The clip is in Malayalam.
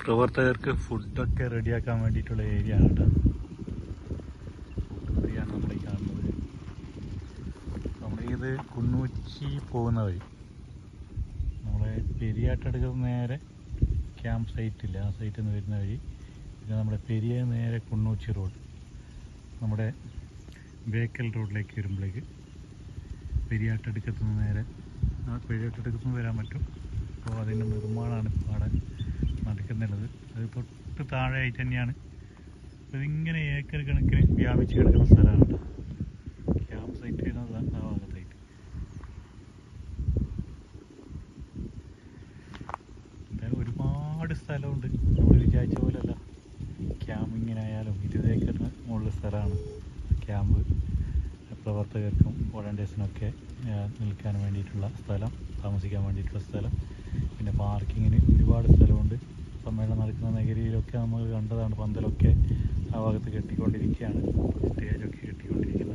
പ്രവർത്തകർക്ക് ഫുഡൊക്കെ റെഡിയാക്കാൻ വേണ്ടിയിട്ടുള്ള ഏരിയ ആണ് കേട്ടോ. ഇവിടെയാണ് നമ്മൾ ഈ കാണുന്നത്. നമ്മളിത് കുന്നൂച്ചി പോകുന്ന വഴി. നമ്മളെ പെരിയാട്ടടുക്കുന്ന നേരെ ക്യാമ്പ് സൈറ്റ് ഇല്ല? ആ സൈറ്റിൽ നിന്ന് വരുന്ന വഴി. പിന്നെ നമ്മുടെ പെരിയ നേരെ കുന്നൂച്ചി റോഡ് നമ്മുടെ ബേക്കൽ റോഡിലേക്ക് വരുമ്പോഴേക്ക് പെരിയാട്ടടുക്കത്തു നിന്ന് നേരെ ആ പെരിയാട്ടടുക്കത്ത് വരാൻ പറ്റും. അപ്പോൾ അതിന്റെ നിർമ്മാണമാണ് അവിടെ നടക്കുന്നുള്ളത് അത് തൊട്ട് താഴെയായിട്ട് തന്നെയാണ്. ഇതിങ്ങനെ ഏക്കർ കണക്കിന് വ്യാപിച്ച് കിടക്കുന്ന സ്ഥലമാണ് ക്യാമ്പ് സൈറ്റ് വരുന്നതാണ് ആ ഭാഗത്തായിട്ട്. എന്തായാലും ഒരുപാട് സ്ഥലമുണ്ട്. നമ്മൾ വിചാരിച്ച പോലെയല്ല ക്യാമ്പിങ്ങിനായാലും ഇരുപത് ഏക്കറിന് മുകളിൽ സ്ഥലമാണ്. ക്യാമ്പ് പ്രവർത്തകർക്കും വോളണ്ടിയേഴ്സിനൊക്കെ നിൽക്കാൻ വേണ്ടിയിട്ടുള്ള സ്ഥലം താമസിക്കാൻ വേണ്ടിയിട്ടുള്ള സ്ഥലം. പിന്നെ പാർക്കിങ്ങിന് ഒരുപാട് സ്ഥലമുണ്ട്. നമ്മൾ കണ്ടതാണ് പന്തലൊക്കെ ആ ഭാഗത്ത് കെട്ടിക്കൊണ്ടിരിക്കുകയാണ്. സ്റ്റേജൊക്കെ കെട്ടിക്കൊണ്ടിരിക്കുന്ന